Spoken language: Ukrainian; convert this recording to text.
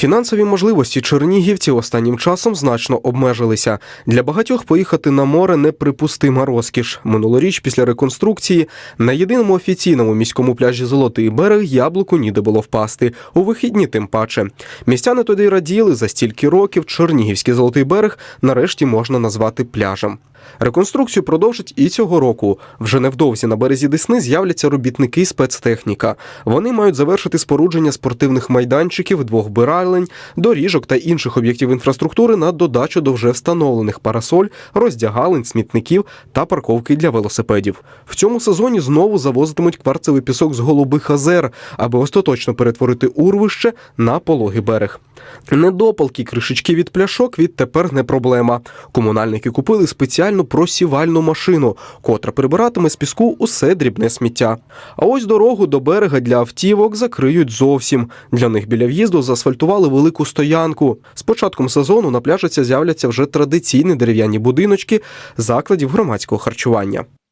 Фінансові можливості чернігівців останнім часом значно обмежилися. Для багатьох поїхати на море неприпустима розкіш. Минулоріч після реконструкції на єдиному офіційному міському пляжі Золотий берег яблуку ніде було впасти. У вихідні тим паче. Містяни тоді раділи за стільки років Чернігівський Золотий берег нарешті можна назвати пляжем. Реконструкцію продовжать і цього року. Вже невдовзі на березі Десни з'являться робітники спецтехніка. Вони мають завершити спорудження спортивних майданчиків, двох вбиралень, доріжок та інших об'єктів інфраструктури на додачу до вже встановлених парасоль, роздягалень, смітників та парковки для велосипедів. В цьому сезоні знову завозитимуть кварцевий пісок з голубих озер, аби остаточно перетворити урвище на пологий берег. Недопалки кришечки від пляшок відтепер не проблема. Комунальники купили спеціальну просівальну машину, котра прибиратиме з піску усе дрібне сміття. А ось дорогу до берега для автівок закриють зовсім. Для них біля в'їзду заасфальтували велику стоянку. З початком сезону на пляжиці з'являться вже традиційні дерев'яні будиночки закладів громадського харчування.